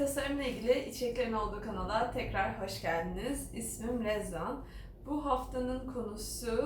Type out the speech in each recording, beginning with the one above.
tasarımla ilgili içeriklerin olduğu kanala tekrar hoş geldiniz. İsmim Rezvan. Bu haftanın konusu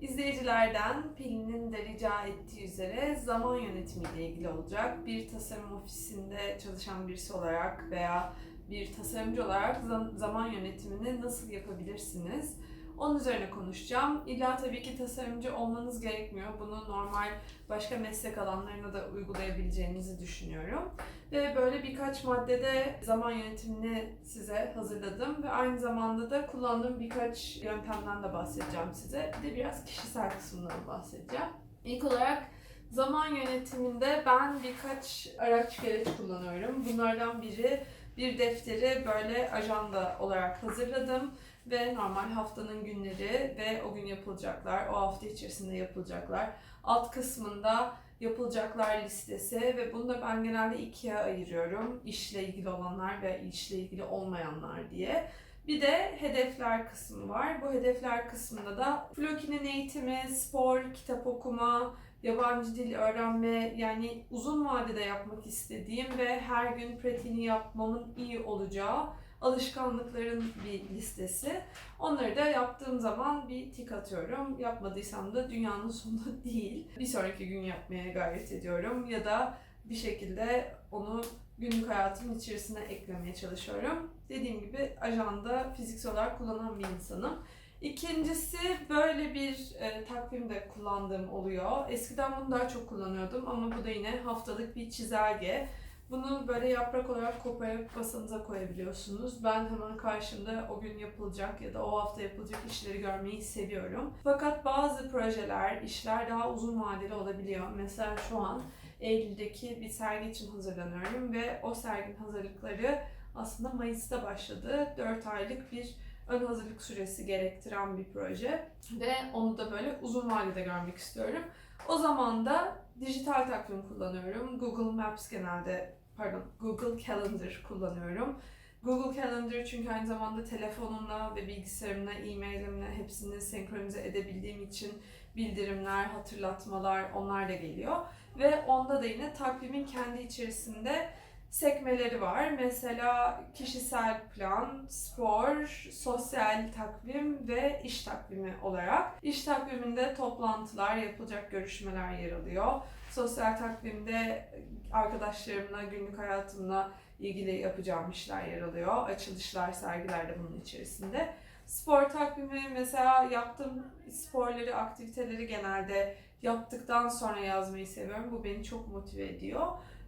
izleyicilerden Pelin'in de rica ettiği üzere zaman yönetimiyle ilgili olacak. Bir tasarım ofisinde çalışan birisi olarak veya bir tasarımcı olarak zam- zaman yönetimini nasıl yapabilirsiniz? Onun üzerine konuşacağım. İlla tabii ki tasarımcı olmanız gerekmiyor. Bunu normal başka meslek alanlarına da uygulayabileceğinizi düşünüyorum. Ve böyle birkaç maddede zaman yönetimini size hazırladım ve aynı zamanda da kullandığım birkaç yöntemden de bahsedeceğim size. Bir de biraz kişisel kısmından bahsedeceğim. İlk olarak zaman yönetiminde ben birkaç araç gereç kullanıyorum. Bunlardan biri bir defteri böyle ajanda olarak hazırladım ve normal haftanın günleri ve o gün yapılacaklar, o hafta içerisinde yapılacaklar. Alt kısmında yapılacaklar listesi ve bunu da ben genelde ikiye ayırıyorum. İşle ilgili olanlar ve işle ilgili olmayanlar diye. Bir de hedefler kısmı var. Bu hedefler kısmında da Floki'nin eğitimi, spor, kitap okuma, yabancı dil öğrenme yani uzun vadede yapmak istediğim ve her gün pratiğini yapmamın iyi olacağı alışkanlıkların bir listesi. Onları da yaptığım zaman bir tik atıyorum. Yapmadıysam da dünyanın sonu değil. Bir sonraki gün yapmaya gayret ediyorum ya da bir şekilde onu günlük hayatımın içerisine eklemeye çalışıyorum. Dediğim gibi ajanda fiziksel olarak kullanan bir insanım. İkincisi böyle bir e, takvimde kullandığım oluyor. Eskiden bunu daha çok kullanıyordum ama bu da yine haftalık bir çizelge. Bunu böyle yaprak olarak koparıp masanıza koyabiliyorsunuz. Ben hemen karşımda o gün yapılacak ya da o hafta yapılacak işleri görmeyi seviyorum. Fakat bazı projeler, işler daha uzun vadeli olabiliyor. Mesela şu an Eylül'deki bir sergi için hazırlanıyorum ve o serginin hazırlıkları aslında Mayıs'ta başladı. 4 aylık bir ön hazırlık süresi gerektiren bir proje ve onu da böyle uzun vadede görmek istiyorum. O zaman da dijital takvim kullanıyorum. Google Maps genelde, pardon Google Calendar kullanıyorum. Google Calendar çünkü aynı zamanda telefonumla ve bilgisayarımla, e-mailimle hepsini senkronize edebildiğim için bildirimler, hatırlatmalar onlar da geliyor. Ve onda da yine takvimin kendi içerisinde sekmeleri var. Mesela kişisel plan, spor, sosyal takvim ve iş takvimi olarak. İş takviminde toplantılar, yapılacak görüşmeler yer alıyor. Sosyal takvimde arkadaşlarımla, günlük hayatımla ilgili yapacağım işler yer alıyor. Açılışlar, sergiler de bunun içerisinde. Spor takvimi mesela yaptığım sporları, aktiviteleri genelde yaptıktan sonra yazmayı seviyorum. Bu beni çok motive ediyor.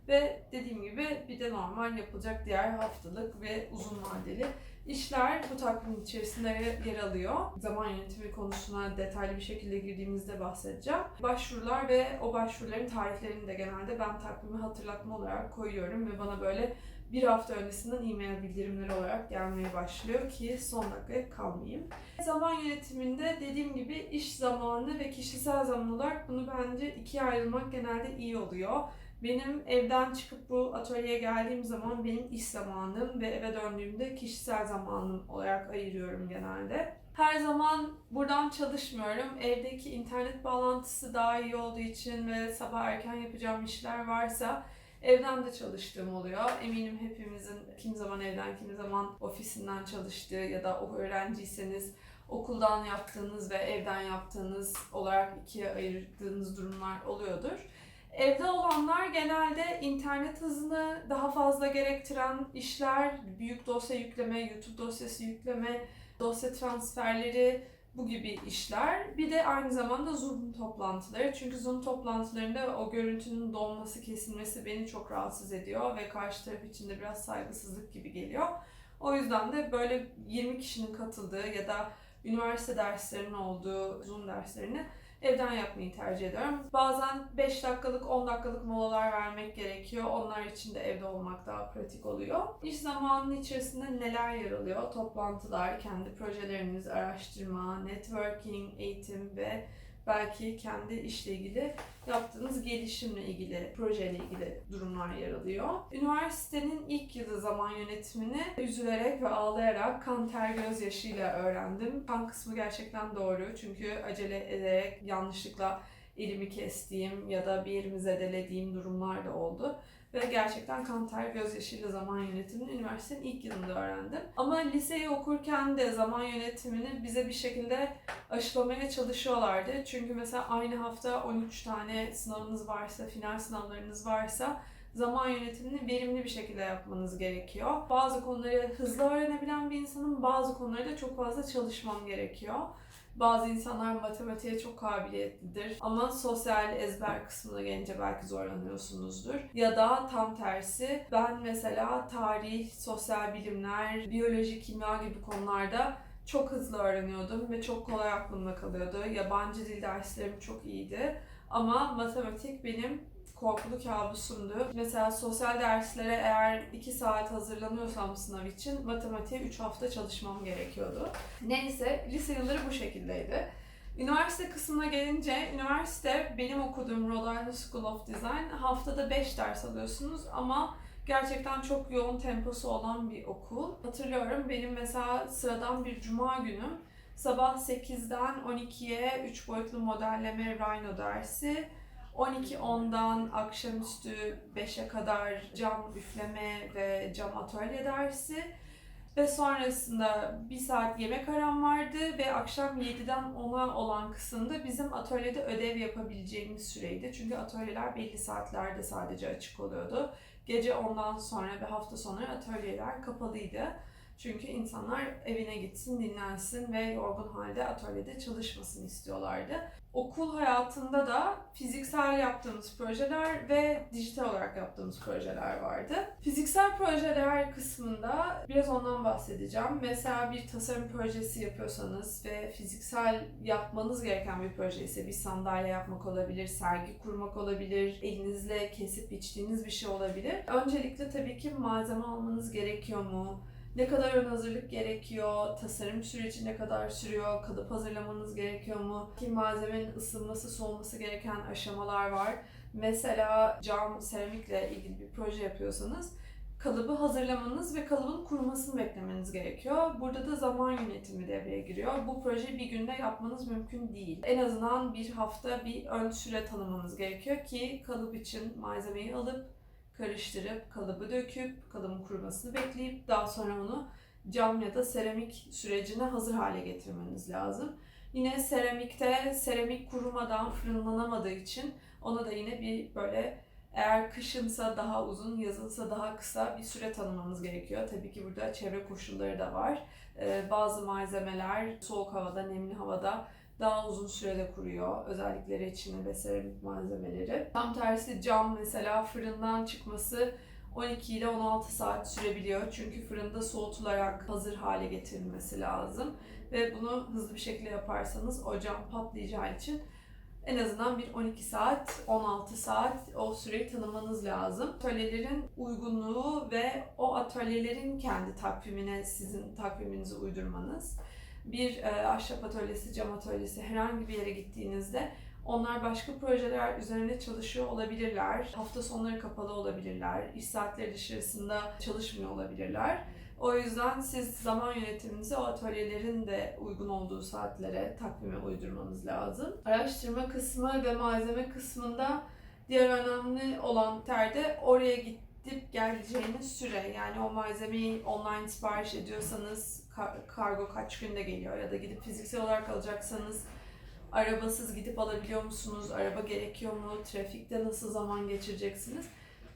Ve dediğim gibi bir de normal yapılacak diğer haftalık ve uzun vadeli işler bu takvimin içerisinde yer alıyor. Zaman yönetimi konusuna detaylı bir şekilde girdiğimizde bahsedeceğim. Başvurular ve o başvuruların tarihlerini de genelde ben takvimi hatırlatma olarak koyuyorum ve bana böyle bir hafta öncesinden e-mail bildirimleri olarak gelmeye başlıyor ki son dakikaya kalmayayım. Zaman yönetiminde dediğim gibi iş zamanı ve kişisel zaman olarak bunu bence ikiye ayrılmak genelde iyi oluyor. Benim evden çıkıp bu atölyeye geldiğim zaman benim iş zamanım ve eve döndüğümde kişisel zamanım olarak ayırıyorum genelde. Her zaman buradan çalışmıyorum. Evdeki internet bağlantısı daha iyi olduğu için ve sabah erken yapacağım işler varsa evden de çalıştığım oluyor. Eminim hepimizin kim zaman evden, kim zaman ofisinden çalıştığı ya da o öğrenciyseniz okuldan yaptığınız ve evden yaptığınız olarak ikiye ayırdığınız durumlar oluyordur. Evde olanlar genelde internet hızını daha fazla gerektiren işler, büyük dosya yükleme, YouTube dosyası yükleme, dosya transferleri bu gibi işler. Bir de aynı zamanda Zoom toplantıları. Çünkü Zoom toplantılarında o görüntünün donması, kesilmesi beni çok rahatsız ediyor ve karşı taraf için de biraz saygısızlık gibi geliyor. O yüzden de böyle 20 kişinin katıldığı ya da üniversite derslerinin olduğu Zoom derslerini evden yapmayı tercih ediyorum. Bazen 5 dakikalık, 10 dakikalık molalar vermek gerekiyor. Onlar için de evde olmak daha pratik oluyor. İş zamanının içerisinde neler yer alıyor? Toplantılar, kendi projeleriniz, araştırma, networking, eğitim ve belki kendi işle ilgili yaptığınız gelişimle ilgili, projeyle ilgili durumlar yer alıyor. Üniversitenin ilk yılı zaman yönetimini üzülerek ve ağlayarak kan ter gözyaşıyla öğrendim. Kan kısmı gerçekten doğru çünkü acele ederek yanlışlıkla elimi kestiğim ya da bir yerimi zedelediğim durumlar da oldu. Ve gerçekten Kantar gözyaşıyla zaman yönetimini üniversitenin ilk yılında öğrendim. Ama liseyi okurken de zaman yönetimini bize bir şekilde aşılamaya çalışıyorlardı. Çünkü mesela aynı hafta 13 tane sınavınız varsa, final sınavlarınız varsa zaman yönetimini verimli bir şekilde yapmanız gerekiyor. Bazı konuları hızlı öğrenebilen bir insanın bazı konuları da çok fazla çalışmam gerekiyor. Bazı insanlar matematiğe çok kabiliyetlidir ama sosyal ezber kısmına gelince belki zorlanıyorsunuzdur. Ya da tam tersi ben mesela tarih, sosyal bilimler, biyoloji, kimya gibi konularda çok hızlı öğreniyordum ve çok kolay aklımda kalıyordu. Yabancı dil derslerim çok iyiydi ama matematik benim korkulu kabusumdu. Mesela sosyal derslere eğer 2 saat hazırlanıyorsam sınav için matematiğe 3 hafta çalışmam gerekiyordu. Neyse lise yılları bu şekildeydi. Üniversite kısmına gelince, üniversite benim okuduğum Rhode Island School of Design haftada 5 ders alıyorsunuz ama gerçekten çok yoğun temposu olan bir okul. Hatırlıyorum benim mesela sıradan bir cuma günüm sabah 8'den 12'ye 3 boyutlu modelleme Rhino dersi, 12.10'dan akşamüstü 5'e kadar cam üfleme ve cam atölye dersi ve sonrasında bir saat yemek aram vardı ve akşam 7'den 10'a olan kısımda bizim atölyede ödev yapabileceğimiz süreydi. Çünkü atölyeler belli saatlerde sadece açık oluyordu. Gece ondan sonra ve hafta sonları atölyeler kapalıydı. Çünkü insanlar evine gitsin, dinlensin ve yorgun halde atölyede çalışmasını istiyorlardı. Okul hayatında da fiziksel yaptığımız projeler ve dijital olarak yaptığımız projeler vardı. Fiziksel projeler kısmında biraz ondan bahsedeceğim. Mesela bir tasarım projesi yapıyorsanız ve fiziksel yapmanız gereken bir proje ise bir sandalye yapmak olabilir, sergi kurmak olabilir, elinizle kesip biçtiğiniz bir şey olabilir. Öncelikle tabii ki malzeme almanız gerekiyor mu? Ne kadar ön hazırlık gerekiyor? Tasarım süreci ne kadar sürüyor? Kalıp hazırlamanız gerekiyor mu? Ki malzemenin ısınması, soğuması gereken aşamalar var. Mesela cam, seramikle ilgili bir proje yapıyorsanız kalıbı hazırlamanız ve kalıbın kurumasını beklemeniz gerekiyor. Burada da zaman yönetimi devreye giriyor. Bu projeyi bir günde yapmanız mümkün değil. En azından bir hafta bir ön süre tanımanız gerekiyor ki kalıp için malzemeyi alıp karıştırıp kalıbı döküp kalıbın kurumasını bekleyip daha sonra onu cam ya da seramik sürecine hazır hale getirmeniz lazım. Yine seramikte seramik kurumadan fırınlanamadığı için ona da yine bir böyle eğer kışınsa daha uzun, yazınsa daha kısa bir süre tanımanız gerekiyor. Tabii ki burada çevre koşulları da var. Ee, bazı malzemeler soğuk havada, nemli havada daha uzun sürede kuruyor. Özellikleri için ve seramik malzemeleri. Tam tersi cam mesela fırından çıkması 12 ile 16 saat sürebiliyor. Çünkü fırında soğutularak hazır hale getirilmesi lazım. Ve bunu hızlı bir şekilde yaparsanız o cam patlayacağı için en azından bir 12 saat, 16 saat o süreyi tanımanız lazım. Atölyelerin uygunluğu ve o atölyelerin kendi takvimine sizin takviminizi uydurmanız bir e, ahşap atölyesi, cam atölyesi herhangi bir yere gittiğinizde onlar başka projeler üzerine çalışıyor olabilirler. Hafta sonları kapalı olabilirler. iş saatleri dışarısında çalışmıyor olabilirler. O yüzden siz zaman yönetiminizi o atölyelerin de uygun olduğu saatlere, takvime uydurmanız lazım. Araştırma kısmı ve malzeme kısmında diğer önemli olan terde oraya gidip geleceğiniz süre. Yani o malzemeyi online sipariş ediyorsanız kar- kargo kaç günde geliyor ya da gidip fiziksel olarak alacaksanız arabasız gidip alabiliyor musunuz? Araba gerekiyor mu? Trafikte nasıl zaman geçireceksiniz?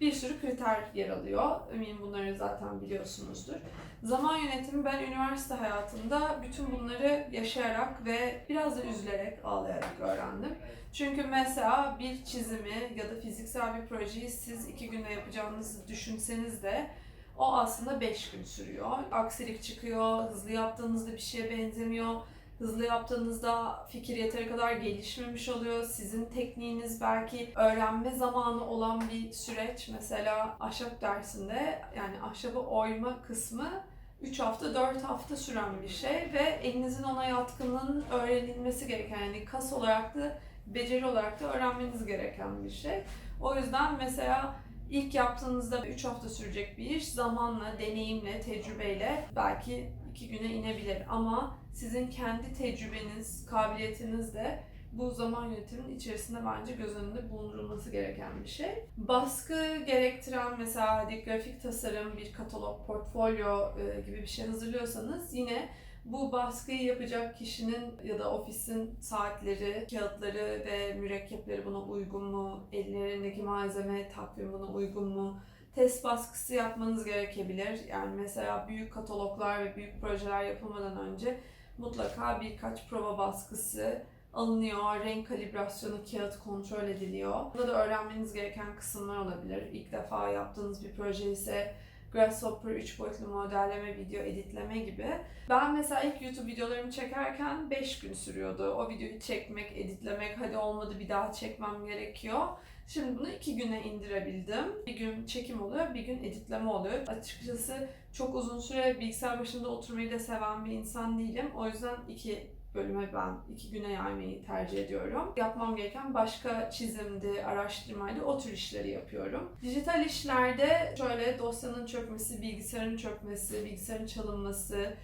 Bir sürü kriter yer alıyor. Eminim bunları zaten biliyorsunuzdur. Zaman yönetimi ben üniversite hayatımda bütün bunları yaşayarak ve biraz da üzülerek, ağlayarak öğrendim. Çünkü mesela bir çizimi ya da fiziksel bir projeyi siz iki günde yapacağınızı düşünseniz de o aslında 5 gün sürüyor. Aksilik çıkıyor, hızlı yaptığınızda bir şeye benzemiyor. Hızlı yaptığınızda fikir yeteri kadar gelişmemiş oluyor. Sizin tekniğiniz belki öğrenme zamanı olan bir süreç. Mesela ahşap dersinde yani ahşabı oyma kısmı 3 hafta 4 hafta süren bir şey ve elinizin ona yatkınlığının öğrenilmesi gereken yani kas olarak da beceri olarak da öğrenmeniz gereken bir şey. O yüzden mesela İlk yaptığınızda 3 hafta sürecek bir iş zamanla, deneyimle, tecrübeyle belki 2 güne inebilir. Ama sizin kendi tecrübeniz, kabiliyetinizle bu zaman yönetiminin içerisinde bence göz önünde bulundurulması gereken bir şey. Baskı gerektiren mesela hadi grafik tasarım, bir katalog, portfolyo e, gibi bir şey hazırlıyorsanız yine bu baskıyı yapacak kişinin ya da ofisin saatleri, kağıtları ve mürekkepleri buna uygun mu? Ellerindeki malzeme takvim buna uygun mu? Test baskısı yapmanız gerekebilir. Yani mesela büyük kataloglar ve büyük projeler yapılmadan önce mutlaka birkaç prova baskısı alınıyor, renk kalibrasyonu, kağıt kontrol ediliyor. Burada da öğrenmeniz gereken kısımlar olabilir. İlk defa yaptığınız bir proje ise Grasshopper 3 boyutlu modelleme, video editleme gibi. Ben mesela ilk YouTube videolarımı çekerken 5 gün sürüyordu. O videoyu çekmek, editlemek, hadi olmadı bir daha çekmem gerekiyor. Şimdi bunu 2 güne indirebildim. Bir gün çekim oluyor, bir gün editleme oluyor. Açıkçası çok uzun süre bilgisayar başında oturmayı da seven bir insan değilim. O yüzden iki bölüme ben iki güne yaymayı tercih ediyorum. Yapmam gereken başka çizimdi, araştırmaydı, o tür işleri yapıyorum. Dijital işlerde şöyle dosyanın çökmesi, bilgisayarın çökmesi, bilgisayarın çalınması,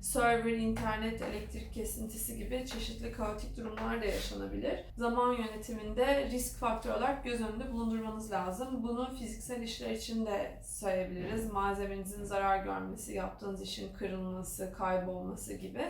server, internet, elektrik kesintisi gibi çeşitli kaotik durumlar da yaşanabilir. Zaman yönetiminde risk faktörü olarak göz önünde bulundurmanız lazım. Bunu fiziksel işler için de sayabiliriz. Malzemenizin zarar görmesi, yaptığınız işin kırılması, kaybolması gibi.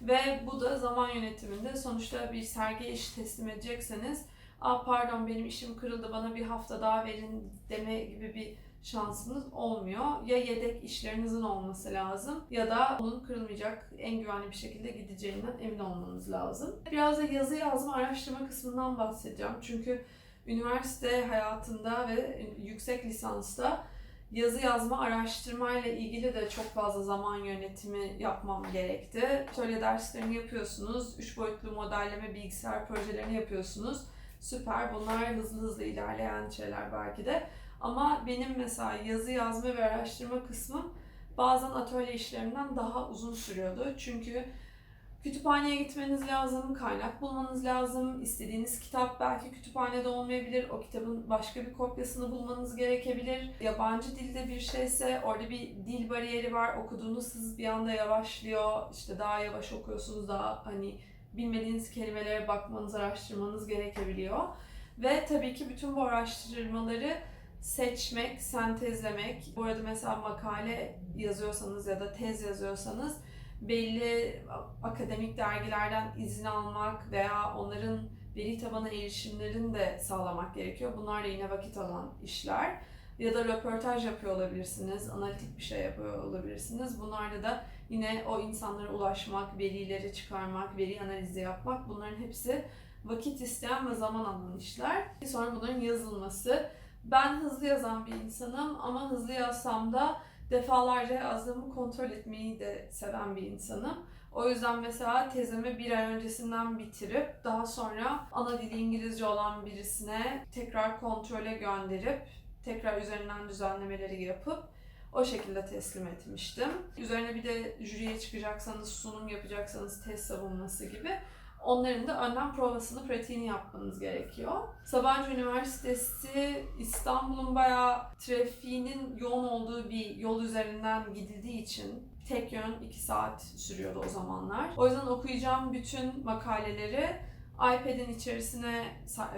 Ve bu da zaman yönetiminde sonuçta bir sergi iş teslim edecekseniz Aa, pardon benim işim kırıldı bana bir hafta daha verin deme gibi bir şansınız olmuyor. Ya yedek işlerinizin olması lazım ya da onun kırılmayacak en güvenli bir şekilde gideceğinden emin olmanız lazım. Biraz da yazı yazma araştırma kısmından bahsedeceğim. Çünkü üniversite hayatında ve yüksek lisansta yazı yazma araştırmayla ilgili de çok fazla zaman yönetimi yapmam gerekti. Şöyle derslerini yapıyorsunuz, üç boyutlu modelleme bilgisayar projelerini yapıyorsunuz. Süper, bunlar hızlı hızlı ilerleyen şeyler belki de. Ama benim mesela yazı yazma ve araştırma kısmım bazen atölye işlerinden daha uzun sürüyordu. Çünkü Kütüphaneye gitmeniz lazım, kaynak bulmanız lazım. İstediğiniz kitap belki kütüphanede olmayabilir. O kitabın başka bir kopyasını bulmanız gerekebilir. Yabancı dilde bir şeyse orada bir dil bariyeri var. Okuduğunuz hız bir anda yavaşlıyor. İşte daha yavaş okuyorsunuz, daha hani bilmediğiniz kelimelere bakmanız, araştırmanız gerekebiliyor. Ve tabii ki bütün bu araştırmaları seçmek, sentezlemek. Bu arada mesela makale yazıyorsanız ya da tez yazıyorsanız belli akademik dergilerden izin almak veya onların veri tabanı erişimlerini de sağlamak gerekiyor. Bunlar da yine vakit alan işler. Ya da röportaj yapıyor olabilirsiniz, analitik bir şey yapıyor olabilirsiniz. Bunlarda da yine o insanlara ulaşmak, verileri çıkarmak, veri analizi yapmak bunların hepsi vakit isteyen ve zaman alan işler. Sonra bunların yazılması. Ben hızlı yazan bir insanım ama hızlı yazsam da defalarca yazdığımı kontrol etmeyi de seven bir insanım. O yüzden mesela tezimi bir ay öncesinden bitirip daha sonra ana dili İngilizce olan birisine tekrar kontrole gönderip tekrar üzerinden düzenlemeleri yapıp o şekilde teslim etmiştim. Üzerine bir de jüriye çıkacaksanız, sunum yapacaksanız test savunması gibi onların da önden provasını, pratiğini yapmanız gerekiyor. Sabancı Üniversitesi İstanbul'un bayağı trafiğinin yoğun olduğu bir yol üzerinden gidildiği için tek yön 2 saat sürüyordu o zamanlar. O yüzden okuyacağım bütün makaleleri iPad'in içerisine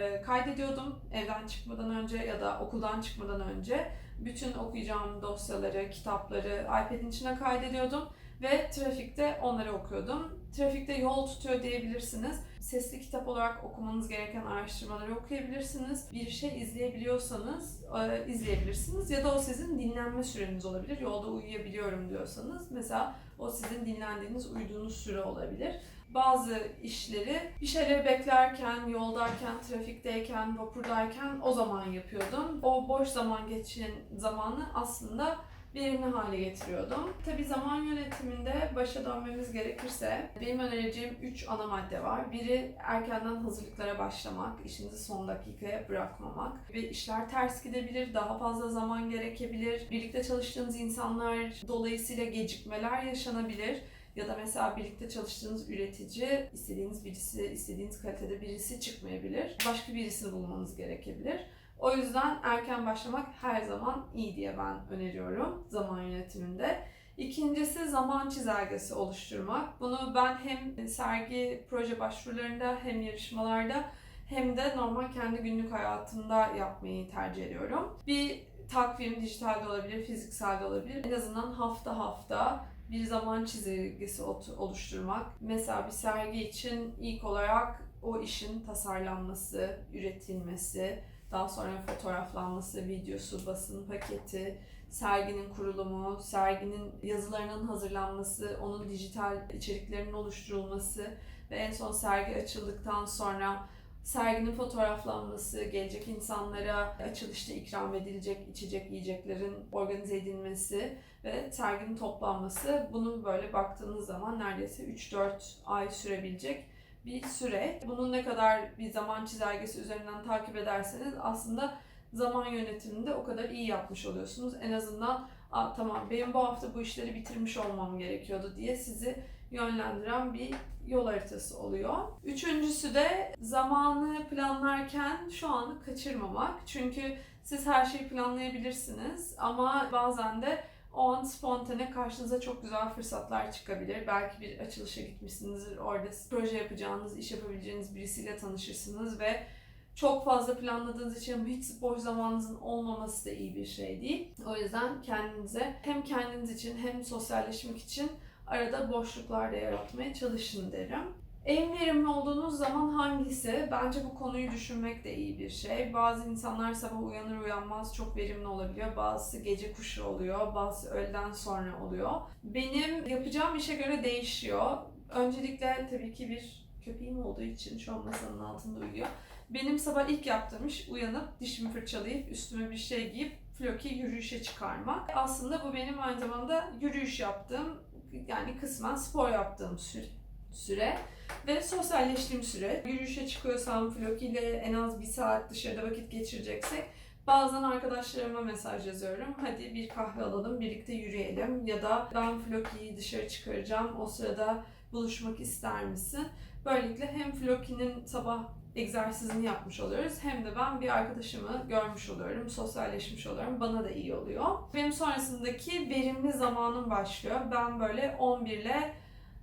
e, kaydediyordum evden çıkmadan önce ya da okuldan çıkmadan önce. Bütün okuyacağım dosyaları, kitapları iPad'in içine kaydediyordum ve trafikte onları okuyordum. Trafikte yol tutuyor diyebilirsiniz. Sesli kitap olarak okumanız gereken araştırmaları okuyabilirsiniz. Bir şey izleyebiliyorsanız e, izleyebilirsiniz ya da o sizin dinlenme süreniz olabilir. Yolda uyuyabiliyorum diyorsanız mesela o sizin dinlendiğiniz, uyuduğunuz süre olabilir bazı işleri bir şeyleri beklerken, yoldayken, trafikteyken, vapurdayken o zaman yapıyordum. O boş zaman geçen zamanı aslında verimli hale getiriyordum. Tabi zaman yönetiminde başa dönmemiz gerekirse benim önereceğim 3 ana madde var. Biri erkenden hazırlıklara başlamak, işinizi son dakikaya bırakmamak ve işler ters gidebilir, daha fazla zaman gerekebilir. Birlikte çalıştığınız insanlar dolayısıyla gecikmeler yaşanabilir. Ya da mesela birlikte çalıştığınız üretici istediğiniz birisi, istediğiniz kalitede birisi çıkmayabilir. Başka birisini bulmanız gerekebilir. O yüzden erken başlamak her zaman iyi diye ben öneriyorum zaman yönetiminde. İkincisi zaman çizelgesi oluşturmak. Bunu ben hem sergi proje başvurularında hem yarışmalarda hem de normal kendi günlük hayatımda yapmayı tercih ediyorum. Bir takvim dijitalde olabilir, fiziksel de olabilir. En azından hafta hafta bir zaman çizelgesi oluşturmak. Mesela bir sergi için ilk olarak o işin tasarlanması, üretilmesi, daha sonra fotoğraflanması, videosu, basın paketi, serginin kurulumu, serginin yazılarının hazırlanması, onun dijital içeriklerinin oluşturulması ve en son sergi açıldıktan sonra serginin fotoğraflanması, gelecek insanlara açılışta ikram edilecek içecek yiyeceklerin organize edilmesi ve serginin toplanması. Bunun böyle baktığınız zaman neredeyse 3-4 ay sürebilecek bir süreç. Bunun ne kadar bir zaman çizelgesi üzerinden takip ederseniz aslında zaman yönetiminde o kadar iyi yapmış oluyorsunuz. En azından tamam benim bu hafta bu işleri bitirmiş olmam gerekiyordu diye sizi yönlendiren bir yol haritası oluyor. Üçüncüsü de zamanı planlarken şu anı kaçırmamak. Çünkü siz her şeyi planlayabilirsiniz ama bazen de o an spontane karşınıza çok güzel fırsatlar çıkabilir. Belki bir açılışa gitmişsinizdir, orada proje yapacağınız, iş yapabileceğiniz birisiyle tanışırsınız ve çok fazla planladığınız için hiç boş zamanınızın olmaması da iyi bir şey değil. O yüzden kendinize hem kendiniz için hem sosyalleşmek için arada boşluklar da yaratmaya çalışın derim. En verimli olduğunuz zaman hangisi? Bence bu konuyu düşünmek de iyi bir şey. Bazı insanlar sabah uyanır uyanmaz çok verimli olabiliyor. Bazısı gece kuşu oluyor, bazısı öğleden sonra oluyor. Benim yapacağım işe göre değişiyor. Öncelikle tabii ki bir köpeğim olduğu için şu an masanın altında uyuyor. Benim sabah ilk yaptığım iş uyanıp dişimi fırçalayıp üstüme bir şey giyip Floki yürüyüşe çıkarmak. Aslında bu benim aynı zamanda yürüyüş yaptığım yani kısmen spor yaptığım süre. Süre ve sosyalleştiğim süre. Yürüyüşe çıkıyorsam Floki ile en az bir saat dışarıda vakit geçireceksek bazen arkadaşlarıma mesaj yazıyorum. Hadi bir kahve alalım, birlikte yürüyelim ya da ben Floki'yi dışarı çıkaracağım. O sırada buluşmak ister misin? Böylelikle hem Floki'nin sabah egzersizini yapmış oluyoruz. Hem de ben bir arkadaşımı görmüş oluyorum, sosyalleşmiş oluyorum. Bana da iyi oluyor. Benim sonrasındaki verimli zamanım başlıyor. Ben böyle 11 ile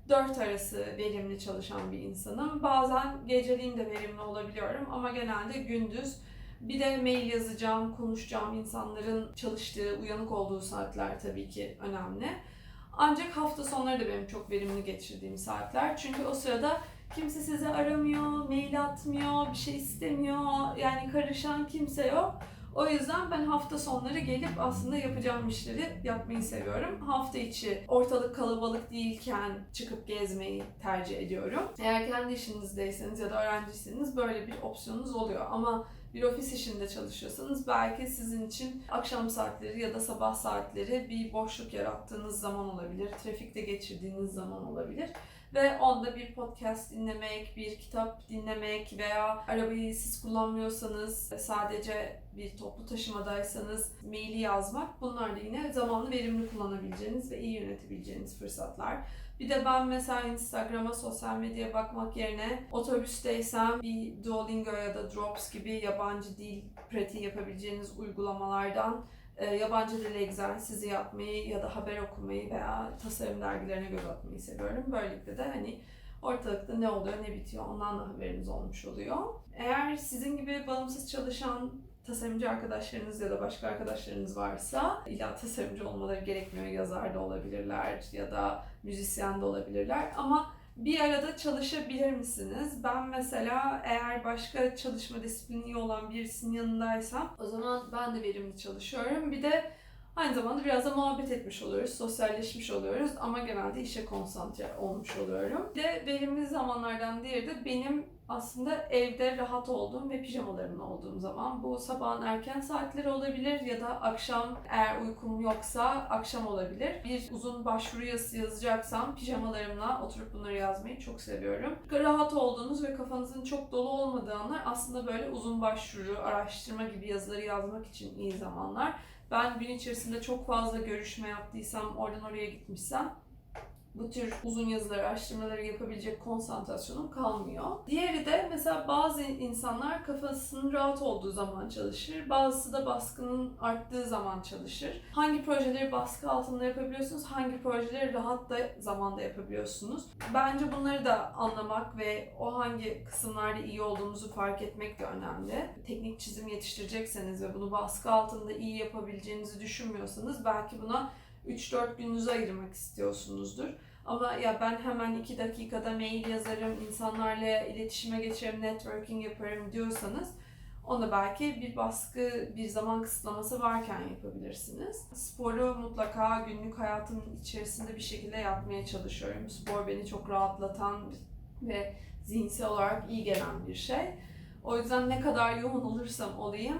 4 arası verimli çalışan bir insanım. Bazen geceliğin de verimli olabiliyorum ama genelde gündüz bir de mail yazacağım, konuşacağım insanların çalıştığı, uyanık olduğu saatler tabii ki önemli. Ancak hafta sonları da benim çok verimli geçirdiğim saatler. Çünkü o sırada kimse sizi aramıyor, mail atmıyor, bir şey istemiyor. Yani karışan kimse yok. O yüzden ben hafta sonları gelip aslında yapacağım işleri yapmayı seviyorum. Hafta içi ortalık kalabalık değilken çıkıp gezmeyi tercih ediyorum. Eğer kendi işinizdeyseniz ya da öğrenciyseniz böyle bir opsiyonunuz oluyor. Ama bir ofis işinde çalışıyorsanız belki sizin için akşam saatleri ya da sabah saatleri bir boşluk yarattığınız zaman olabilir. Trafikte geçirdiğiniz zaman olabilir. Ve onda bir podcast dinlemek, bir kitap dinlemek veya arabayı siz kullanmıyorsanız sadece bir toplu taşımadaysanız maili yazmak bunlar da yine zamanlı verimli kullanabileceğiniz ve iyi yönetebileceğiniz fırsatlar. Bir de ben mesela Instagram'a, sosyal medyaya bakmak yerine otobüsteysem bir Duolingo ya da Drops gibi yabancı dil pratiği yapabileceğiniz uygulamalardan e, yabancı dil egzersizi yapmayı ya da haber okumayı veya tasarım dergilerine göz atmayı seviyorum. Böylelikle de hani ortalıkta ne oluyor ne bitiyor ondan da haberiniz olmuş oluyor. Eğer sizin gibi bağımsız çalışan tasarımcı arkadaşlarınız ya da başka arkadaşlarınız varsa illa tasarımcı olmaları gerekmiyor. Yazar da olabilirler ya da müzisyen de olabilirler ama bir arada çalışabilir misiniz? Ben mesela eğer başka çalışma disiplini olan birisinin yanındaysam o zaman ben de verimli çalışıyorum. Bir de aynı zamanda biraz da muhabbet etmiş oluyoruz, sosyalleşmiş oluyoruz ama genelde işe konsantre olmuş oluyorum. Bir de verimli zamanlardan diğeri de benim aslında evde rahat olduğum ve pijamalarımla olduğum zaman. Bu sabahın erken saatleri olabilir ya da akşam eğer uykum yoksa akşam olabilir. Bir uzun başvuru yazısı yazacaksam pijamalarımla oturup bunları yazmayı çok seviyorum. Rahat olduğunuz ve kafanızın çok dolu olmadığı anlar aslında böyle uzun başvuru, araştırma gibi yazıları yazmak için iyi zamanlar. Ben gün içerisinde çok fazla görüşme yaptıysam, oradan oraya gitmişsem bu tür uzun yazıları, araştırmaları yapabilecek konsantrasyonum kalmıyor. Diğeri de mesela bazı insanlar kafasının rahat olduğu zaman çalışır. Bazısı da baskının arttığı zaman çalışır. Hangi projeleri baskı altında yapabiliyorsunuz, hangi projeleri rahat da zamanda yapabiliyorsunuz. Bence bunları da anlamak ve o hangi kısımlarda iyi olduğumuzu fark etmek de önemli. Teknik çizim yetiştirecekseniz ve bunu baskı altında iyi yapabileceğinizi düşünmüyorsanız belki buna 3-4 gününüzü ayırmak istiyorsunuzdur. Ama ya ben hemen 2 dakikada mail yazarım, insanlarla iletişime geçerim, networking yaparım diyorsanız onu belki bir baskı, bir zaman kısıtlaması varken yapabilirsiniz. Sporu mutlaka günlük hayatımın içerisinde bir şekilde yapmaya çalışıyorum. Spor beni çok rahatlatan ve zihinsel olarak iyi gelen bir şey. O yüzden ne kadar yoğun olursam olayım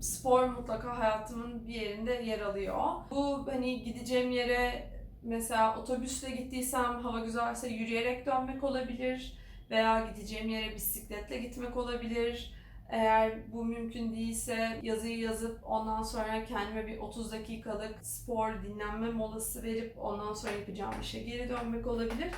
spor mutlaka hayatımın bir yerinde yer alıyor. Bu hani gideceğim yere mesela otobüsle gittiysem hava güzelse yürüyerek dönmek olabilir veya gideceğim yere bisikletle gitmek olabilir. Eğer bu mümkün değilse yazıyı yazıp ondan sonra kendime bir 30 dakikalık spor dinlenme molası verip ondan sonra yapacağım işe geri dönmek olabilir.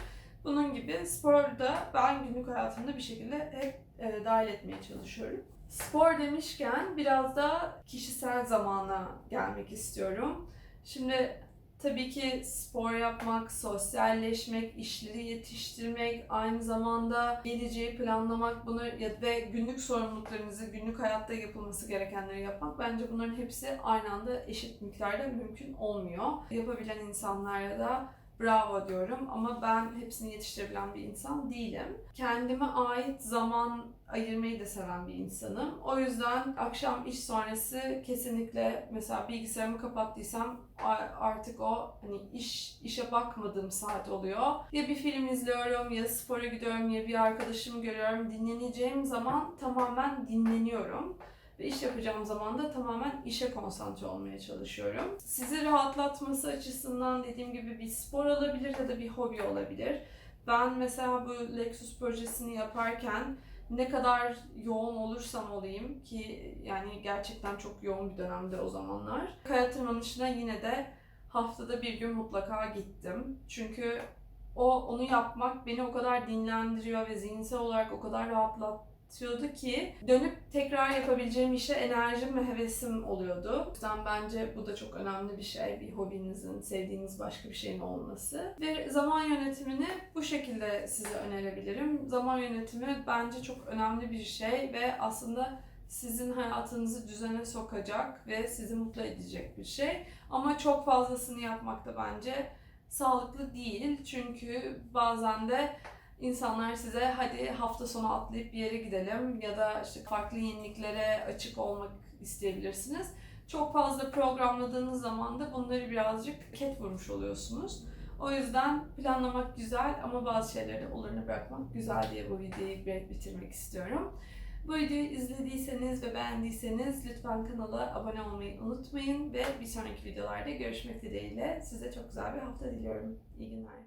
Bunun gibi sporda ben günlük hayatımda bir şekilde hep e, dahil etmeye çalışıyorum. Spor demişken biraz da kişisel zamana gelmek istiyorum. Şimdi tabii ki spor yapmak, sosyalleşmek, işleri yetiştirmek, aynı zamanda geleceği planlamak bunu ve günlük sorumluluklarınızı, günlük hayatta yapılması gerekenleri yapmak bence bunların hepsi aynı anda eşit miktarda mümkün olmuyor. Yapabilen insanlara da bravo diyorum ama ben hepsini yetiştirebilen bir insan değilim. Kendime ait zaman ayırmayı da seven bir insanım. O yüzden akşam iş sonrası kesinlikle mesela bilgisayarımı kapattıysam artık o hani iş işe bakmadığım saat oluyor. Ya bir film izliyorum ya spora gidiyorum ya bir arkadaşımı görüyorum. Dinleneceğim zaman tamamen dinleniyorum. Ve iş yapacağım zaman da tamamen işe konsantre olmaya çalışıyorum. Sizi rahatlatması açısından dediğim gibi bir spor olabilir ya da bir hobi olabilir. Ben mesela bu Lexus projesini yaparken ne kadar yoğun olursam olayım ki yani gerçekten çok yoğun bir dönemde o zamanlar. Kaya tırmanışına yine de haftada bir gün mutlaka gittim. Çünkü o onu yapmak beni o kadar dinlendiriyor ve zihinsel olarak o kadar rahatlatıyordu ki dönüp tekrar yapabileceğim işe enerjim ve hevesim oluyordu. O yüzden bence bu da çok önemli bir şey. Bir hobinizin, sevdiğiniz başka bir şeyin olması. Ve zaman yönetimini bu şekilde size önerebilirim. Zaman yönetimi bence çok önemli bir şey ve aslında sizin hayatınızı düzene sokacak ve sizi mutlu edecek bir şey. Ama çok fazlasını yapmak da bence sağlıklı değil. Çünkü bazen de insanlar size hadi hafta sonu atlayıp bir yere gidelim ya da işte farklı yeniliklere açık olmak isteyebilirsiniz. Çok fazla programladığınız zaman da bunları birazcık ket vurmuş oluyorsunuz. O yüzden planlamak güzel ama bazı şeyleri oluruna bırakmak güzel diye bu videoyu bitirmek istiyorum. Bu videoyu izlediyseniz ve beğendiyseniz lütfen kanala abone olmayı unutmayın ve bir sonraki videolarda görüşmek dileğiyle size çok güzel bir hafta diliyorum. İyi günler.